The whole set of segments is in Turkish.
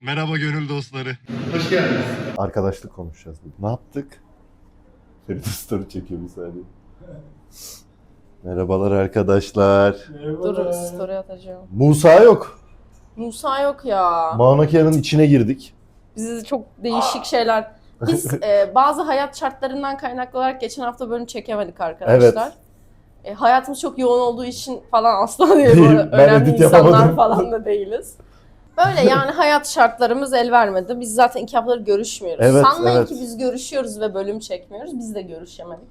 Merhaba gönül dostları. Hoş geldiniz. Arkadaşlık konuşacağız bugün. Ne yaptık? Feride story çekiyor bir saniye. Merhabalar arkadaşlar. Dur story atacağım. Musa yok. Musa yok ya. Mauna Kea'nın içine girdik. Bizi çok değişik şeyler. Biz e, bazı hayat şartlarından kaynaklı olarak geçen hafta bölüm çekemedik arkadaşlar. E, hayatımız çok yoğun olduğu için falan asla değil. bu Değil, ben Önemli edit insanlar yapamadım. falan da değiliz. Böyle yani hayat şartlarımız el vermedi. Biz zaten iki haftadır görüşmüyoruz. Evet, Sanmayın evet. ki biz görüşüyoruz ve bölüm çekmiyoruz. Biz de görüşemedik.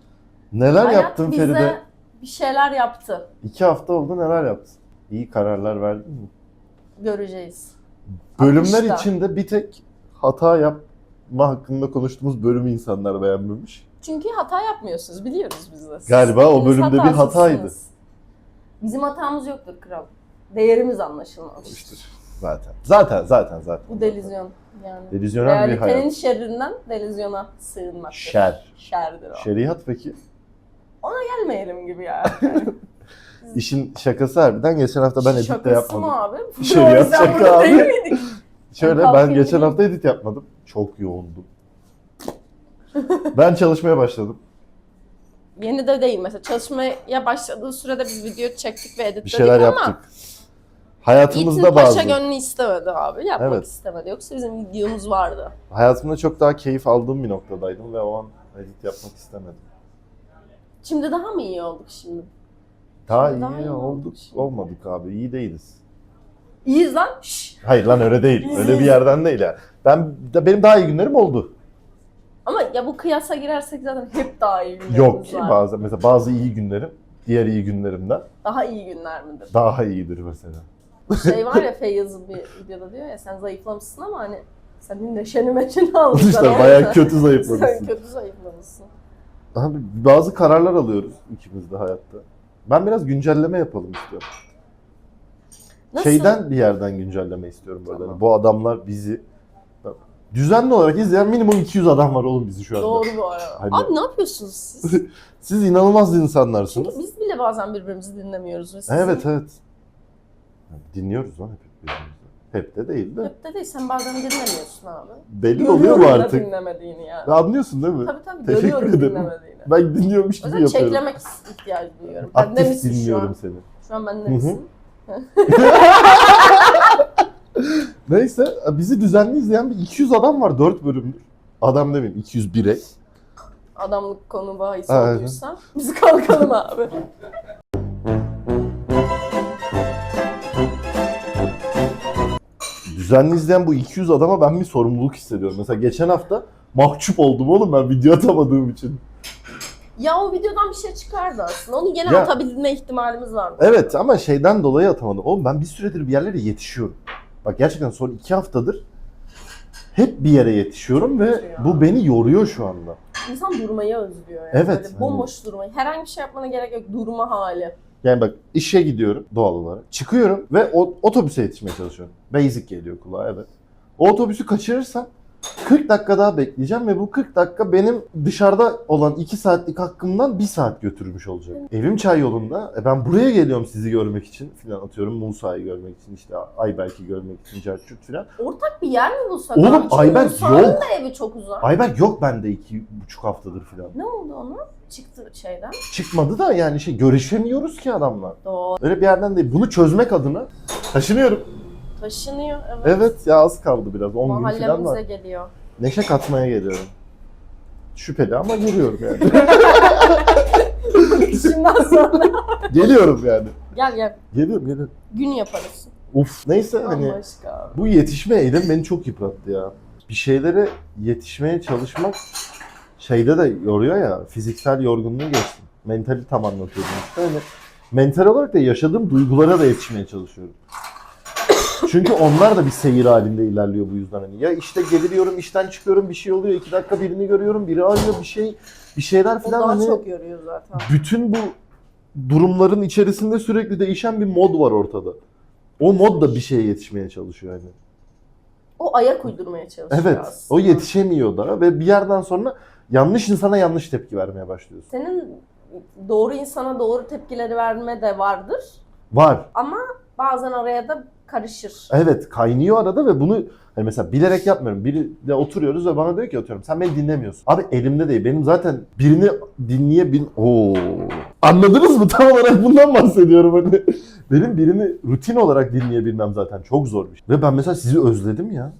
Neler Hayat yaptın bize Feride? bir şeyler yaptı. İki hafta oldu neler yaptın? İyi kararlar verdin mi? Göreceğiz. Bölümler Akışta. içinde bir tek hata yapma hakkında konuştuğumuz bölümü insanlar beğenmemiş. Çünkü hata yapmıyorsunuz biliyoruz biz de. Siz Galiba o hepiniz bölümde bir hatasızsınız. hataydı. Bizim hatamız yoktur kral. Değerimiz anlaşılmamıştır. Zaten. Zaten zaten zaten. Bu delizyon yani. Delüzyonel bir Realitenin hayat. şerrinden delizyona sığınmaktır. Şer. Şerdir o. Şeriat peki? Gelmeyelim gibi ya. İşin şakası harbiden geçen hafta ben edit de Şakası yapmadım. mı abi? Şeriat Biz şaka burada abi. değil miydik? Şöyle Ben kalkayım geçen hafta edit yapmadım. Çok yoğundum. ben çalışmaya başladım. Yeni de değil mesela. Çalışmaya başladığı sürede biz video çektik ve editledik Bir şeyler ama yaptık. İtin Hayatımızda paşa bazı. gönlü istemedi abi. Yapmak Evet. istemedi. Yoksa bizim videomuz vardı. Hayatımda çok daha keyif aldığım bir noktadaydım ve o an edit yapmak istemedim. Şimdi daha mı iyi olduk şimdi? Daha Şimdi iyi, daha iyi olduk. şimdi. Olmadık abi. iyi değiliz. İyiyiz lan. Şşş. Hayır lan öyle değil. Öyle bir yerden değil ya. Ben de benim daha iyi günlerim oldu. Ama ya bu kıyasa girersek zaten hep daha iyi günlerimiz Yok ki var. bazı mesela bazı iyi günlerim diğer iyi günlerimden Daha iyi günler midir? daha iyidir mesela. Şey var ya Feyyaz'ın bir videoda diyor ya sen zayıflamışsın ama hani senin neşeni meşeni almış. işte bayağı kötü zayıflamışsın. Sen kötü zayıflamışsın. Abi bazı kararlar alıyoruz ikimiz de hayatta. Ben biraz güncelleme yapalım istiyorum. Nasıl? Şeyden bir yerden güncelleme istiyorum böyle. Tamam. Hani Bu adamlar bizi düzenli olarak izleyen minimum 200 adam var oğlum bizi şu anda. Doğru bu arada. Hani- Abi ne yapıyorsunuz siz? Siz inanılmaz Çünkü insanlarsınız. biz bile bazen birbirimizi dinlemiyoruz. Ve sizin Evet evet. Dinliyoruz lan hep birbirimizi. Hep de değil de. Hep de değil sen bazen dinlemiyorsun abi. Belli oluyor mu Görüyorum da artık? dinlemediğini yani. Anlıyorsun değil mi? Tabii tabii Teşekkür görüyoruz ederim. dinlemediğini. Ben dinliyormuş O gibi yüzden yapıyorum. çeklemek ihtiyacı duyuyorum. Bende Aktif misin şu an? seni. Şu an bende Hı hı. misin? Neyse bizi düzenli izleyen bir 200 adam var 4 bölümdür. Adam demeyeyim 200 birey. Adamlık konu bahis Aynen. olduysa biz kalkalım abi. Düzenli izleyen bu 200 adama ben bir sorumluluk hissediyorum. Mesela geçen hafta mahcup oldum oğlum ben video atamadığım için. Ya o videodan bir şey çıkardı aslında. Onu gene Ya- atabilme ihtimalimiz var. Evet ama şeyden dolayı atamadım. Oğlum ben bir süredir bir yerlere yetişiyorum. Bak gerçekten son 2 haftadır hep bir yere yetişiyorum ve kötü ya. bu beni yoruyor şu anda. İnsan durmayı özlüyor yani. Evet, Böyle hani- bomboş durmayı. Herhangi bir şey yapmana gerek yok. Durma hali. Yani bak işe gidiyorum doğal olarak. Çıkıyorum ve o, otobüse yetişmeye çalışıyorum. Basic geliyor kulağa evet. O otobüsü kaçırırsam 40 dakika daha bekleyeceğim ve bu 40 dakika benim dışarıda olan 2 saatlik hakkımdan 1 saat götürmüş olacak. Evim çay yolunda. E ben buraya geliyorum sizi görmek için filan atıyorum. Musa'yı görmek için işte Ayberk'i görmek için Cerçurt filan. Ortak bir yer mi bulsak? Oğlum? Çünkü Ayberk Musa'nın yok. da evi çok uzak. Ayberk yok bende 2,5 haftadır filan. Ne oldu ona? Çıktı şeyden. Çıkmadı da yani şey görüşemiyoruz ki adamla. Doğru. Öyle bir yerden değil. Bunu çözmek adına taşınıyorum. Taşınıyor. Evet. Evet ya az kaldı biraz. 10 gün falan var. Mahallemize geliyor. Neşe katmaya geliyorum. Şüpheli ama geliyorum yani. Şimdiden sonra. geliyorum yani. gel gel. Geliyorum geliyorum. Gün yaparız. Uf neyse hani Bambaşka bu yetişme eğilim beni çok yıprattı ya. Bir şeylere yetişmeye çalışmak şeyde de yoruyor ya. Fiziksel yorgunluğu geçtim. Mentali tam anlatıyordum işte. Hani mental olarak da yaşadığım duygulara da yetişmeye çalışıyorum. Çünkü onlar da bir seyir halinde ilerliyor bu yüzden hani. Ya işte geliyorum, işten çıkıyorum, bir şey oluyor, iki dakika birini görüyorum, biri arıyor, bir şey, bir şeyler O falan daha hani. çok yoruyor zaten. bütün bu durumların içerisinde sürekli değişen bir mod var ortada. O mod da bir şeye yetişmeye çalışıyor hani. O ayak uydurmaya çalışıyor Evet, aslında. o yetişemiyor da ve bir yerden sonra yanlış insana yanlış tepki vermeye başlıyorsun. Senin doğru insana doğru tepkileri verme de vardır. Var. Ama bazen araya da karışır. Evet kaynıyor arada ve bunu hani mesela bilerek yapmıyorum. Biriyle oturuyoruz ve bana diyor ki atıyorum sen beni dinlemiyorsun. Abi elimde değil. Benim zaten birini dinleyebil... Oo. Anladınız mı? Tam olarak bundan bahsediyorum. Hani benim birini rutin olarak dinleyebilmem zaten çok zor bir şey. Ve ben mesela sizi özledim ya.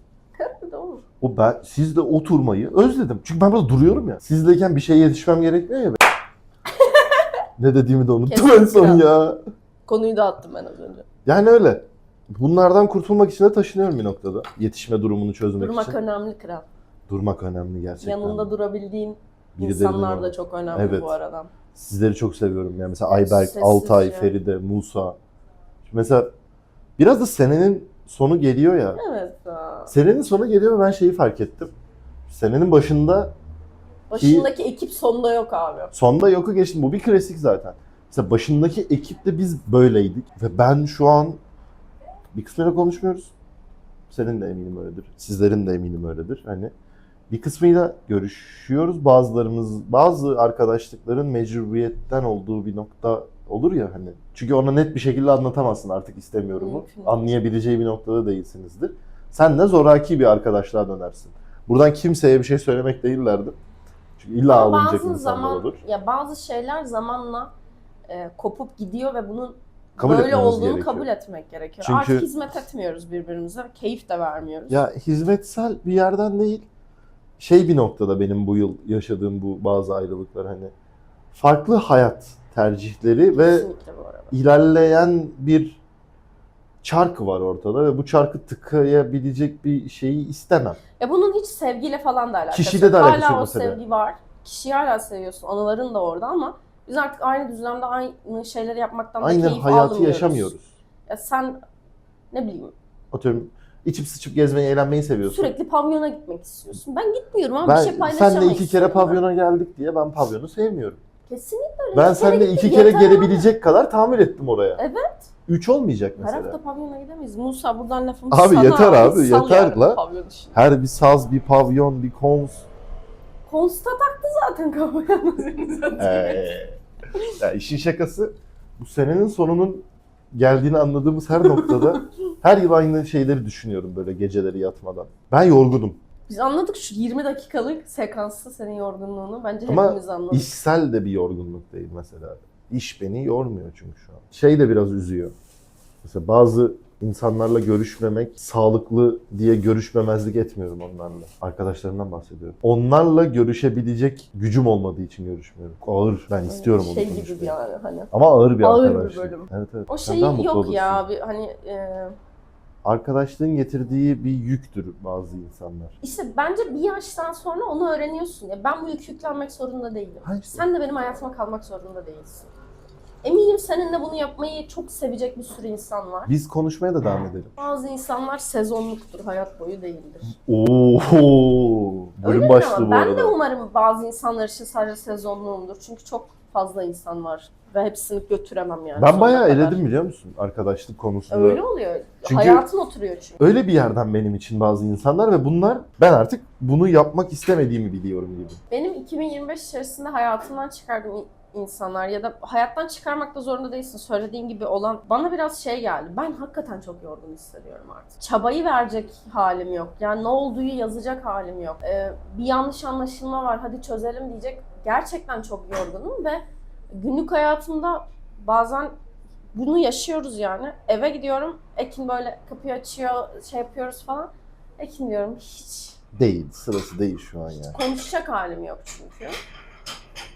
Doğru. O ben sizle oturmayı özledim. Çünkü ben burada duruyorum ya. Sizdeyken bir şeye yetişmem gerekmiyor ya. ne dediğimi de unuttum en son ya. Konuyu dağıttım ben az önce. Yani öyle. Bunlardan kurtulmak için de taşınıyorum bir noktada. Yetişme durumunu çözmek Durmak için. önemli kral. Durmak önemli gerçekten. Yanında durabildiğin Birilerinin insanlar da çok önemli Evet. bu arada. Sizleri çok seviyorum. Yani mesela Ayberk, sessizce. Altay, Feride, Musa. Mesela biraz da senenin sonu geliyor ya. Evet. aa. Senenin sonu geliyor ve ben şeyi fark ettim. Senenin başında Başındaki ekip sonda yok abi. sonda yoku geçtim. Bu bir klasik zaten. Mesela başındaki ekiple biz böyleydik. Ve ben şu an bir kısmıyla konuşmuyoruz. Senin de eminim öyledir. Sizlerin de eminim öyledir. Hani bir kısmıyla görüşüyoruz. Bazılarımız, bazı arkadaşlıkların mecburiyetten olduğu bir nokta olur ya hani. Çünkü ona net bir şekilde anlatamazsın artık istemiyorum mu. Mümkün değil. Anlayabileceği bir noktada değilsinizdir. Sen de zoraki bir arkadaşlığa dönersin. Buradan kimseye bir şey söylemek değillerdi. Çünkü illa alınacak insanlar zaman olur. ya bazı şeyler zamanla e, kopup gidiyor ve bunun Kabul böyle etmemiz olduğunu gerekiyor. kabul etmek gerekiyor. Çünkü- Artık hizmet etmiyoruz birbirimize, keyif de vermiyoruz. Ya hizmetsel bir yerden değil, şey bir noktada benim bu yıl yaşadığım bu bazı ayrılıklar hani farklı hayat tercihleri ve ilerleyen bir çark var ortada ve bu çarkı tıkayabilecek bir şeyi istemem. Ya bunun hiç sevgiyle falan da alakası Kişide de alakası Hala yok o mesela. sevgi var. Kişiyi hala seviyorsun. Anıların da orada ama biz artık aynı düzlemde aynı şeyleri yapmaktan da keyif hayatı almıyoruz. yaşamıyoruz. Ya sen ne bileyim Atıyorum içip sıçıp gezmeyi, eğlenmeyi seviyorsun. sürekli pavyona gitmek istiyorsun. Ben gitmiyorum ama ben bir şey paylaşamak senle iki kere ben. pavyona geldik diye ben pavyonu sevmiyorum. Kesinlikle öyle. Ben Bir kere gittim, iki kere yeter gelebilecek kadar tahammül ettim oraya. Evet. Üç olmayacak Her mesela. hafta pavyona gidemeyiz. Musa buradan lafımı Abi sana yeter abi, sal yeter yani la. Pavyon işini. Her bir saz, bir pavyon, bir kons. Konsta taktı zaten kafaya. Ee, ya işin şakası bu senenin sonunun geldiğini anladığımız her noktada her yıl aynı şeyleri düşünüyorum böyle geceleri yatmadan. Ben yorgunum Biz anladık şu 20 dakikalık sekansta senin yorgunluğunu. Bence Ama hepimiz anladık. işsel de bir yorgunluk değil mesela. İş beni yormuyor çünkü şu an. Şey de biraz üzüyor. Mesela bazı insanlarla görüşmemek sağlıklı diye görüşmemezlik etmiyorum onlarla. Arkadaşlarımdan bahsediyorum. Onlarla görüşebilecek gücüm olmadığı için görüşmüyorum. Ağır. Ben istiyorum onu Şey gibi konuşmayı. yani hani. Ama ağır bir Ağır bir arkadaşlık. bölüm. Evet evet. O şey mutlu yok olursun. ya abi hani e, Arkadaşlığın getirdiği bir yüktür bazı insanlar. işte bence bir yaştan sonra onu öğreniyorsun. Ya ben bu yük yüklenmek zorunda değilim. Hayır. Sen de benim hayatıma kalmak zorunda değilsin. Eminim seninle bunu yapmayı çok sevecek bir sürü insan var. Biz konuşmaya da devam edelim. Bazı insanlar sezonluktur, hayat boyu değildir. Oo, bölüm Öyle başlığı ama bu ben arada. de umarım bazı insanlar için sadece sezonluğumdur. Çünkü çok fazla insan var ve hepsini götüremem yani. Ben sonuna bayağı kadar. eledim biliyor musun arkadaşlık konusunda. Öyle oluyor. Çünkü- Hayatın oturuyor çünkü. Öyle bir yerden benim için bazı insanlar ve bunlar ben artık bunu yapmak istemediğimi biliyorum gibi. Benim 2025 içerisinde hayatımdan çıkardığım insanlar ya da hayattan çıkarmak da zorunda değilsin. Söylediğin gibi olan bana biraz şey geldi. Ben hakikaten çok yorgun hissediyorum artık. Çabayı verecek halim yok. Yani ne olduğu yazacak halim yok. Ee, bir yanlış anlaşılma var hadi çözelim diyecek. Gerçekten çok yorgunum ve günlük hayatımda bazen bunu yaşıyoruz yani. Eve gidiyorum. Ekin böyle kapıyı açıyor, şey yapıyoruz falan. Ekin diyorum hiç Değil, sırası değil şu an ya. konuşacak halim yok çünkü.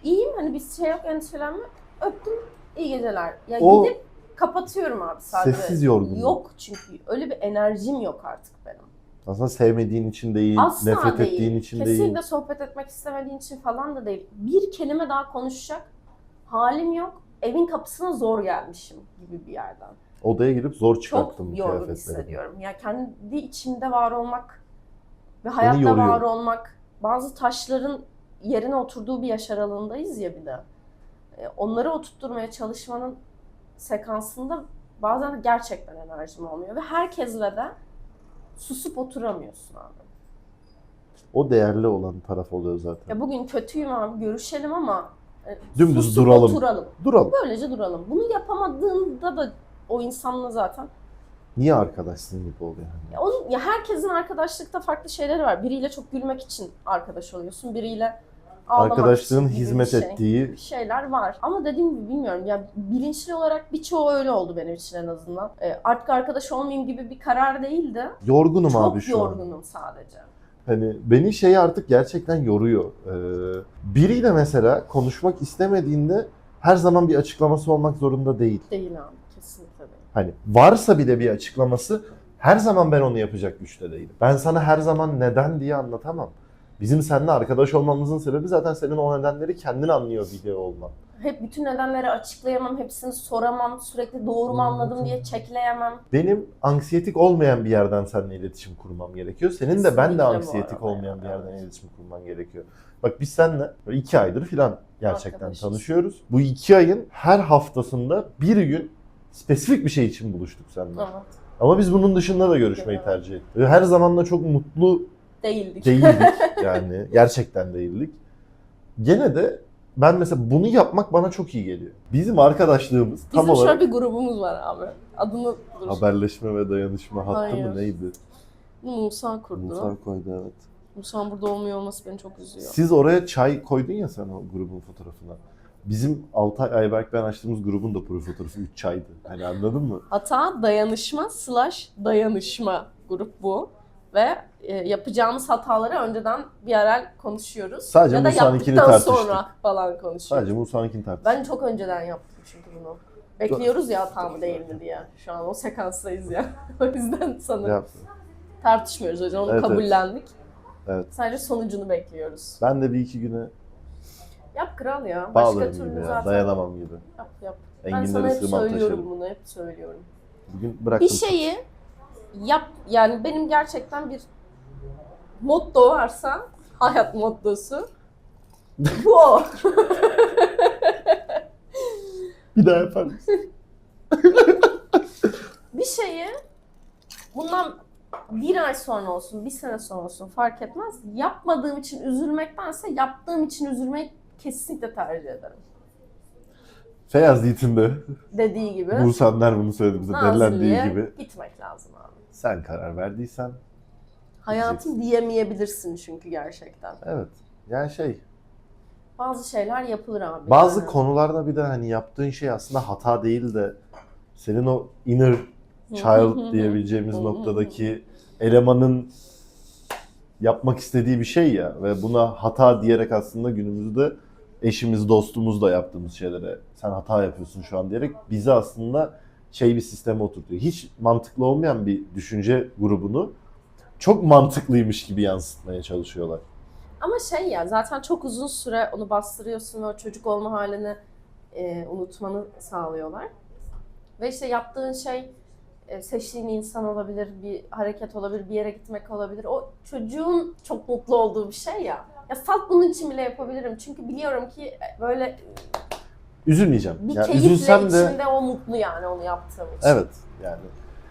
İyiyim hani bir şey yok endişelenme. Öptüm iyi geceler. Ya O- gidip kapatıyorum abi sadece. Sessiz yorgunluk. Yok çünkü öyle bir enerjim yok artık benim. Aslında sevmediğin için değil, Asla nefret değil. ettiğin için Kesinlikle değil. sohbet etmek istemediğin için falan da değil. Bir kelime daha konuşacak halim yok. Evin kapısına zor gelmişim gibi bir yerden. Odaya girip zor Çok çıkarttım yorgun kıyafetleri. hissediyorum. Ya kendi içimde var olmak ve hayatta yoruyor. var olmak, bazı taşların yerine oturduğu bir yaş aralığındayız ya bir de. E, Onları oturtturmaya çalışmanın sekansında bazen gerçekten enerjim olmuyor ve herkesle de susup oturamıyorsun abi. O değerli olan taraf oluyor zaten. Ya bugün kötüyüm abi görüşelim ama e, Dümdüz susup duralım. oturalım. Duralım. Böylece duralım. Bunu yapamadığında da o insanla zaten Niye arkadaşsın gibi oluyor yani? Ya, onun, ya herkesin arkadaşlıkta farklı şeyleri var. Biriyle çok gülmek için arkadaş oluyorsun. Biriyle ağlamak Arkadaşlığın için hizmet bir şey. ettiği Bir şeyler var. Ama dediğim gibi bilmiyorum. Ya bilinçli olarak birçoğu öyle oldu benim için en azından. Ee, artık arkadaş olmayayım gibi bir karar değildi. yorgunum Çok abi şu an. yorgunum sadece. Hani beni şey artık gerçekten yoruyor. Ee, biriyle mesela konuşmak istemediğinde her zaman bir açıklaması olmak zorunda değil. Değil abi. Kesinlikle. Hani varsa bile bir açıklaması her zaman ben onu yapacak güçte değilim. Ben sana her zaman neden diye anlatamam. Bizim seninle arkadaş olmamızın sebebi zaten senin o nedenleri kendin anlıyor biliyor olman. Hep bütün nedenleri açıklayamam, hepsini soramam, sürekli doğru mu anladım diye çekleyemem. Benim anksiyetik olmayan bir yerden seninle iletişim kurmam gerekiyor. Senin de ben Kesinlikle de anksiyetik olmayan bir ya. yerden iletişim kurman gerekiyor. Bak biz seninle iki aydır filan gerçekten Arkadaşız. tanışıyoruz. Bu iki ayın her haftasında bir gün spesifik bir şey için buluştuk seninle. Evet. Ama biz bunun dışında da görüşmeyi Evet. tercih ettik. Ve Her zaman da çok mutlu Değildik. değildik yani. Gerçekten değildik. Gene de ben mesela bunu yapmak bana çok iyi geliyor. Bizim arkadaşlığımız tam Bizim olarak şöyle bir grubumuz var abi. Adını dur. haberleşme ve dayanışma hattı Hayır. mı neydi? Musa kurdu. Musa koydu evet. Musa'nın burada olmuyor olması beni çok üzüyor. Siz oraya çay koydun ya sen o grubun fotoğrafına. Bizim Altay Ayberk ben açtığımız grubun da profil fotoğrafı 3 çaydı. Hani anladın mı? Hata dayanışma slash dayanışma grup bu. Ve e, yapacağımız hataları önceden bir ara konuşuyoruz. Sadece ya da Musa'nınkini yaptıktan tartıştık. sonra falan konuşuyoruz. Sadece Musa'nınkini tartıştık. Ben çok önceden yaptım çünkü bunu. Bekliyoruz ya hata mı değil mi diye. Şu an o sekanstayız ya. o yüzden sanırım Yap. tartışmıyoruz hocam. Onu Evet, evet. kabullendik. Evet. Sadece sonucunu bekliyoruz. Ben de bir iki güne Yap kral ya. Başka bağlarım türlü gibi ya. zaten. Dayanamam gibi. Yap yap. Ben sana hep sığmam söylüyorum taşırım. bunu. Hep söylüyorum. Bugün bıraktım. Bir şeyi yap yani benim gerçekten bir motto varsa hayat mottosu bu o. Bir daha yapar mısın? Bir şeyi bundan bir ay sonra olsun, bir sene sonra olsun fark etmez. Yapmadığım için üzülmektense yaptığım için üzülmeyi kesinlikle tercih ederim. Feyyaz Yiğit'in Dediği gibi. Musanlar bunu söyledi bize. Nazilli'ye gibi. gitmek lazım abi. Sen karar verdiysen Hayatım diyemeyebilirsin çünkü gerçekten. evet. Yani şey Bazı şeyler yapılır abi. bazı yani. konularda bir de hani yaptığın şey aslında hata değil de senin o inner child diyebileceğimiz noktadaki elemanın yapmak istediği bir şey ya ve buna hata diyerek aslında günümüzde eşimiz, dostumuz da yaptığımız şeylere sen hata yapıyorsun şu an diyerek bizi aslında şey bir sisteme oturtuyor. Hiç mantıklı olmayan bir düşünce grubunu çok mantıklıymış gibi yansıtmaya çalışıyorlar. Ama şey ya zaten çok uzun süre onu bastırıyorsun ve o çocuk olma halini e, unutmanı sağlıyorlar. Ve işte yaptığın şey e, seçtiğin insan olabilir, bir hareket olabilir, bir yere gitmek olabilir. O çocuğun çok mutlu olduğu bir şey ya. Ya salt bunun için bile yapabilirim. Çünkü biliyorum ki e, böyle Üzülmeyeceğim. bir Yani keyifle üzülsem de içinde o mutlu yani onu yaptığım için. evet yani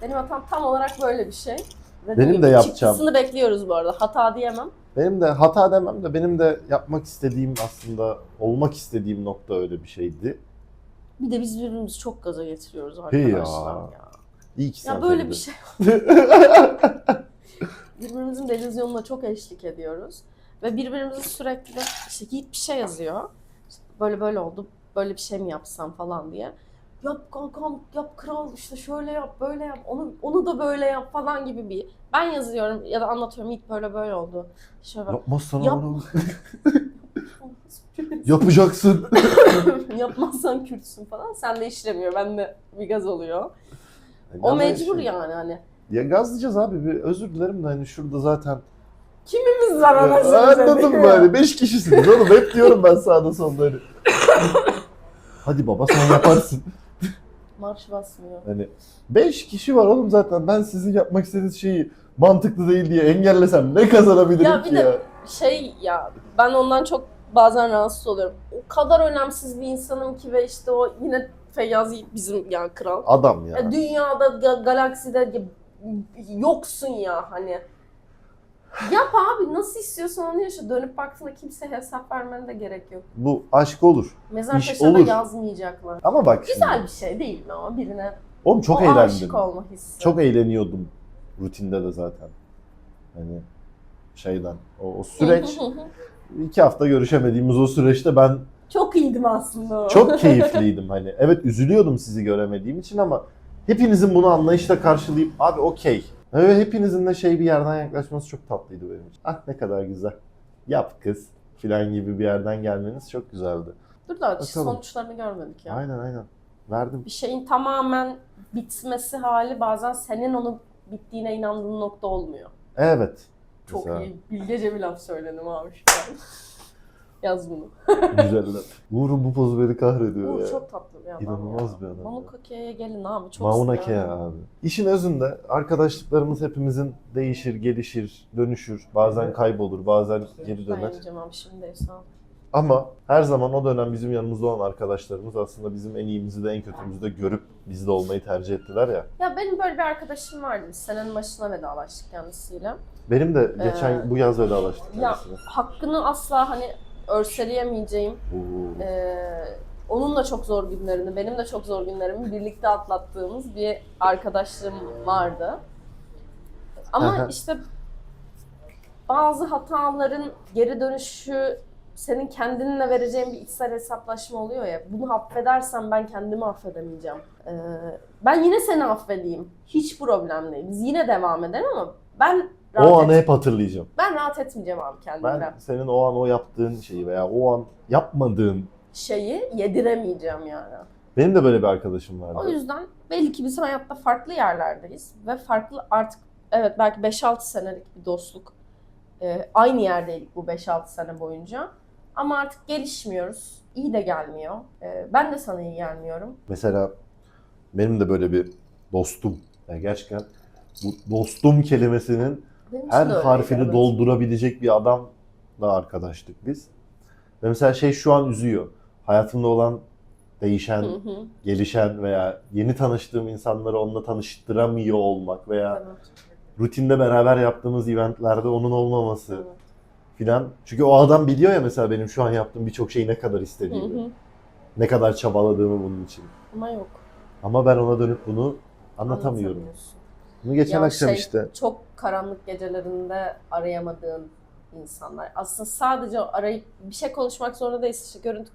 Benim hatam tam olarak böyle bir şey. Dediğim Benim gibi de yapacağım. Çıktısını bekliyoruz bu arada. Hata diyemem. benim de hata demem de benim de yapmak istediğim aslında olmak istediğim nokta öyle bir şeydi. Bir de biz birbirimizi çok gaza getiriyoruz Hey ya. arkadaşlar ya. İyi ki sen Ya böyle bir şey. Birbirimizin delüzyonuna çok eşlik ediyoruz. Ve birbirimize sürekli işte Yiğit bir şey yazıyor. İşte böyle böyle oldu. Böyle bir şey mi yapsam falan diye. Yap kankam, yap kral işte şöyle yap, böyle yap, onu onu da böyle yap falan gibi bir. Ben yazıyorum ya da anlatıyorum Yiğit böyle böyle oldu. Şöyle Yapmazsan Yap- onu yapacaksın. yapmazsan Kürtsün falan. Sen de işlemiyor. Ben de bir gaz oluyor. Yani O ama mecbur yani hani. Ya gazlayacağız abi. Bir özür dilerim de hani şurada zaten. Kimimiz var anasını Anladın mı ya? hani? Beş kişisiniz oğlum. Hep diyorum ben sağda solda hani. Hadi baba sen yaparsın. Marş basmıyor. Hani beş kişi var oğlum zaten. Ben sizin yapmak istediğiniz şeyi mantıklı değil diye engellesem ne kazanabilirim Ya ki bir ya? de şey ya ben ondan çok bazen rahatsız oluyorum. O kadar önemsiz bir insanım ki ve işte o yine Feyyaz Yiğit bizim ya kral. Adam ya. Ya dünyada, ga- galakside ya- yoksun ya hani. Yap abi nasıl istiyorsan onu yaşa. Dönüp baktığında kimseye hesap vermene de gerek yok. Bu aşk olur. Mezar İş taşına da olur. yazmayacaklar. Ama bak şimdi. Güzel bir şey değil mi ama birine Oğlum çok o eğlendim. aşık olma hissi. Çok eğleniyordum rutinde de zaten. Hani şeyden o, o süreç iki hafta görüşemediğimiz o süreçte ben çok iyiydim aslında. o. çok keyifliydim hani. Evet üzülüyordum sizi göremediğim için ama hepinizin bunu anlayışla karşılayıp abi okey. Ve hepinizin de şey bir yerden yaklaşması çok tatlıydı benim için. Ah ne kadar güzel. Yap kız filan gibi bir yerden gelmeniz çok güzeldi. Dur da Bakalım. sonuçlarını görmedik ya. Aynen aynen. Verdim. Bir şeyin tamamen bitmesi hali bazen senin onu bittiğine inandığın nokta olmuyor. Evet. Çok Güzel. iyi. Bilgece bir laf söyledim abi şu an. Yaz bunu. Güzel laf. Uğur'un bu pozu beni kahrediyor Uğur ya. çok tatlı bir adam İnanılmaz ya. bir adam. Mamukake'ye gelin abi. Çok Mauna. Kea abi. İşin özünde arkadaşlıklarımız hepimizin değişir, gelişir, dönüşür. Bazen kaybolur, bazen geri Ben döner. yiyeceğim abi şimdi sağ ol. Ama her zaman o dönem bizim yanımızda olan arkadaşlarımız aslında bizim en iyimizi de en kötümüzü de görüp bizde olmayı tercih ettiler ya. Ya benim böyle bir arkadaşım vardı. Biz senenin başına vedalaştık kendisiyle. Benim de geçen Ee, bu yaz vedalaştık Ya kendisine. hakkını asla hani örseleyemeyeceğim. Oo. Ee, onun da çok zor günlerini, benim de çok zor günlerimi birlikte atlattığımız bir arkadaşlığım vardı. Ama işte bazı hataların geri dönüşü senin kendinle vereceğin bir içsel hesaplaşma oluyor ya. Bunu affedersem ben kendimi affedemeyeceğim. Ee, ben yine seni affedeyim. Hiç problem değil. Biz yine devam edelim ama ben rahat, O anı et- hep hatırlayacağım. ben rahat etmeyeceğim abi kendimden. Ben senin o an o yaptığın şeyi veya o an yapmadığın Şeyi yediremeyeceğim yani. benim de böyle bir arkadaşım vardı. O yüzden belli ki biz hayatta farklı yerlerdeyiz ve farklı artık evet belki 5-6 senelik bir dostluk. Ee, aynı yerdeydik bu 5-6 sene boyunca. Ama artık gelişmiyoruz. İyi de gelmiyor. Ee, ben de sana iyi gelmiyorum. Mesela benim de böyle bir dostum. Yani gerçekten bu dostum kelimesinin Benim her harfini evet. doldurabilecek bir adamla arkadaştık biz. Ve mesela şey şu an üzüyor. Hayatımda olan değişen, Hı hı, gelişen veya yeni tanıştığım insanları onunla tanıştıramıyor olmak veya evet, rutinde beraber yaptığımız eventlerde onun olmaması evet. filan. Çünkü o adam biliyor ya mesela benim şu an yaptığım birçok şeyi ne kadar Hı istediğimi, hı. ne kadar çabaladığımı bunun için. Ama yok. Ama ben ona dönüp bunu anlatamıyorum. Bunu geçen Ya akşam şey, işte Çok karanlık gecelerinde arayamadığın insanlar. Aslında sadece arayıp bir şey konuşmak zorunda değilsin. İşte görüntü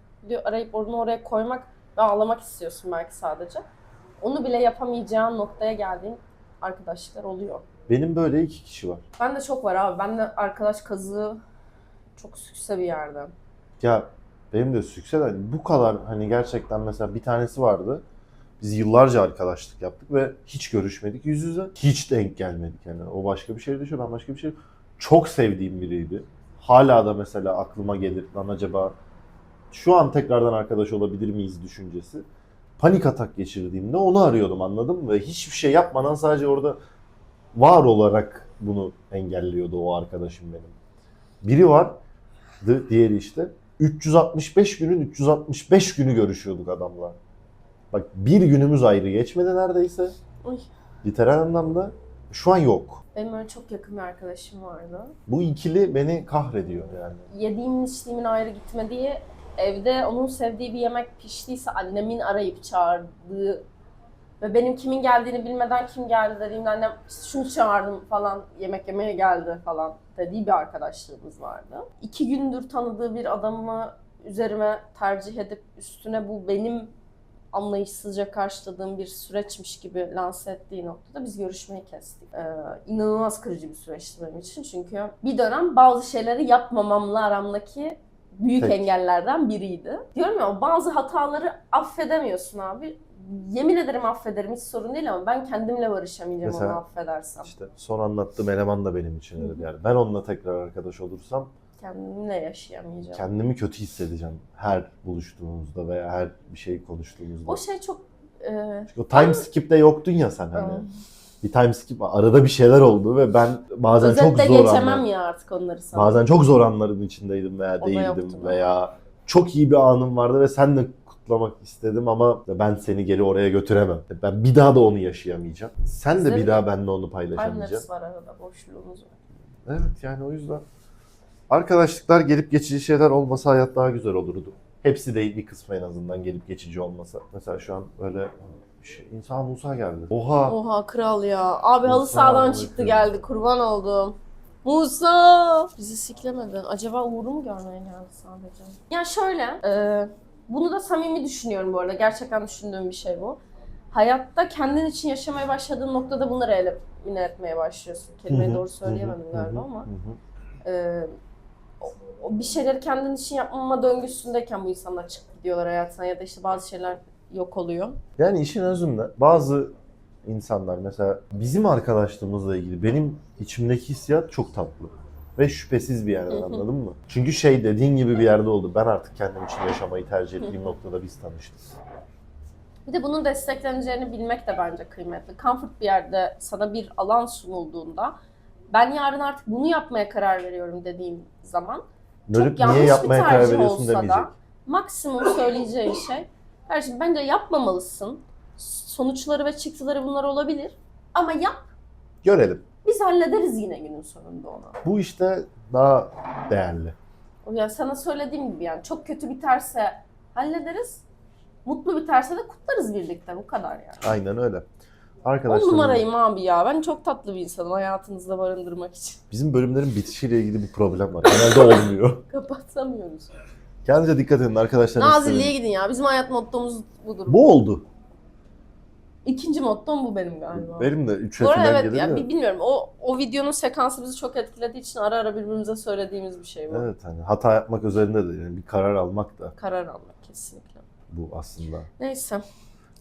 arayıp onu oraya koymak ve ağlamak istiyorsun belki sadece. Onu bile yapamayacağın noktaya geldiğin arkadaşlar oluyor. benim böyle iki kişi var. Ben de çok var abi. Ben de arkadaş kazığı çok sükse bir yerde. Ya benim de sükse de bu kadar hani gerçekten mesela bir tanesi vardı. Biz yıllarca arkadaşlık yaptık ve hiç görüşmedik yüz yüze. Hiç denk gelmedik yani. O başka bir şehirde yaşıyor, ben başka bir şehirde. Çok sevdiğim biriydi. Hala da mesela aklıma gelir lan acaba şu an tekrardan arkadaş olabilir miyiz düşüncesi. Panik atak geçirdiğimde onu arıyordum anladın mı? Ve hiçbir şey yapmadan sadece orada var olarak bunu engelliyordu o arkadaşım benim. Biri vardı, diğeri işte. 365 günün 365 günü görüşüyorduk adamla. Bak bir günümüz ayrı geçmedi neredeyse. Uy. Literal anlamda. Şu an yok. Benim öyle çok yakın bir arkadaşım vardı. Bu ikili beni kahrediyor yani. Yediğimin içtiğimin ayrı gitmediği, evde onun sevdiği bir yemek piştiyse annemin arayıp çağırdığı ve benim kimin geldiğini bilmeden kim geldi dediğimde annem "İşte şunu çağırdım falan yemek yemeye geldi falan dediği bir arkadaşlığımız vardı. İki gündür tanıdığı bir adamı üzerime tercih edip üstüne bu benim anlayışsızca karşıladığım bir süreçmiş gibi lanse ettiği noktada biz görüşmeyi kestik. Ee, inanılmaz kırıcı bir süreçti benim için çünkü bir dönem bazı şeyleri yapmamamla aramdaki büyük Peki. engellerden biriydi. Diyorum ya bazı hataları affedemiyorsun abi. Yemin ederim affederim hiç sorun değil ama ben kendimle barışamayacağım Mesela- onu affedersem. İşte son anlattığım eleman da benim için öyle yani. Ben onunla tekrar arkadaş olursam Kendimle yaşayamayacağım. kendimi kötü hissedeceğim her buluştuğumuzda veya her bir şey konuştuğumuzda. O şey çok e, Çünkü o time skip'te yoktun ya sen hani. Tamam. Bir time skip var. Arada bir şeyler oldu ve ben bazen çok özetle zor geçemem anlar. ya artık onları sana. Bazen çok zor anların içindeydim veya O değildim veya çok iyi bir anım vardı ve seninle kutlamak istedim ama ben seni geri oraya götüremem. Ben bir daha da onu yaşayamayacağım. Sen de bir de daha benimle onu paylaşamayacaksın. Timelapse var arada boşluğumuz var. Evet yani o yüzden arkadaşlıklar gelip geçici şeyler olmasa hayat daha güzel olurdu. Hepsi değil bir kısmı en azından gelip geçici olmasa. Mesela şu an böyle şey. İnsan Musa geldi. Oha. Oha kral ya. Abi halı Musa sahadan abi, çıktı evet. geldi. Kurban oldum. Musa! Bizi siklemedi. Acaba Uğur'u mu görmeye geldi sadece? Ya şöyle, e, bunu da samimi düşünüyorum bu arada. Gerçekten düşündüğüm bir şey bu. Hayatta kendin için yaşamaya başladığın noktada bunları ele yine etmeye başlıyorsun. Kelimeyi doğru söyleyemedim galiba ama. e, bir şeyleri kendin için yapmama döngüsündeyken bu insanlar çıkıp gidiyorlar hayatına ya da işte bazı şeyler yok oluyor. Yani işin özünde bazı insanlar mesela bizim arkadaşlığımızla ilgili benim içimdeki hissiyat çok tatlı. Ve şüphesiz bir yerden anladın mı? Çünkü şey dediğin gibi bir yerde oldu. Ben artık kendim için yaşamayı tercih ettiğim noktada biz tanıştık. Bir de bunun destekleneceğini bilmek de bence kıymetli. Comfort bir yerde sana bir alan sunulduğunda ben yarın artık bunu yapmaya karar veriyorum dediğim zaman Dönüp yanlış niye yapmaya karar veriyorsun olsa da- demeyecek. maksimum söyleyeceğin şey kardeşim bence yapmamalısın. Sonuçları ve çıktıları bunlar olabilir. Ama yap. Görelim. Biz hallederiz yine günün sonunda onu. Bu işte daha değerli. Yani sana söylediğim gibi yani çok kötü biterse hallederiz. Mutlu biterse de kutlarız birlikte. Bu kadar yani. Aynen öyle. On Arkadaşlar numarayım abi ya. Ben çok tatlı bir insanım hayatınızda barındırmak için. bizim bölümlerin bitişiyle ilgili bir problem var. Genelde olmuyor. Kapatamıyoruz. Kendinize dikkat edin arkadaşlar. Nazilliğe gidin ya. Bizim hayat mottomuz budur. Bu oldu. İkinci mottom bu benim galiba. Benim de 3 Bu arada etinden evet gelir ya bi- bilmiyorum o o videonun sekansı bizi çok etkilediği için ara ara birbirimize söylediğimiz bir şey bu. Evet hani hata yapmak üzerinde de yani bir karar almak da Karar almak kesinlikle. bu aslında. Neyse.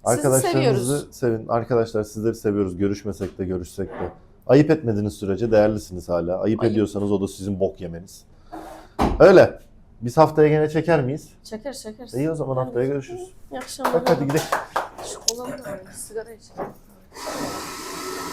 Arkadaşlarınızı seviyoruz. sevin. Arkadaşlar sizleri seviyoruz. Görüşmesek de görüşsek de. Ayıp etmediğiniz sürece değerlisiniz hala. Ayıp, Ayıp. ediyorsanız o da sizin bok yemeniz. Öyle. Biz haftaya gene çeker miyiz? Çeker çeker. İyi o zaman haftaya görüşürüz. İyi akşamlar. Bak hadi gidelim. Şu kolanı da var. Sigara içelim.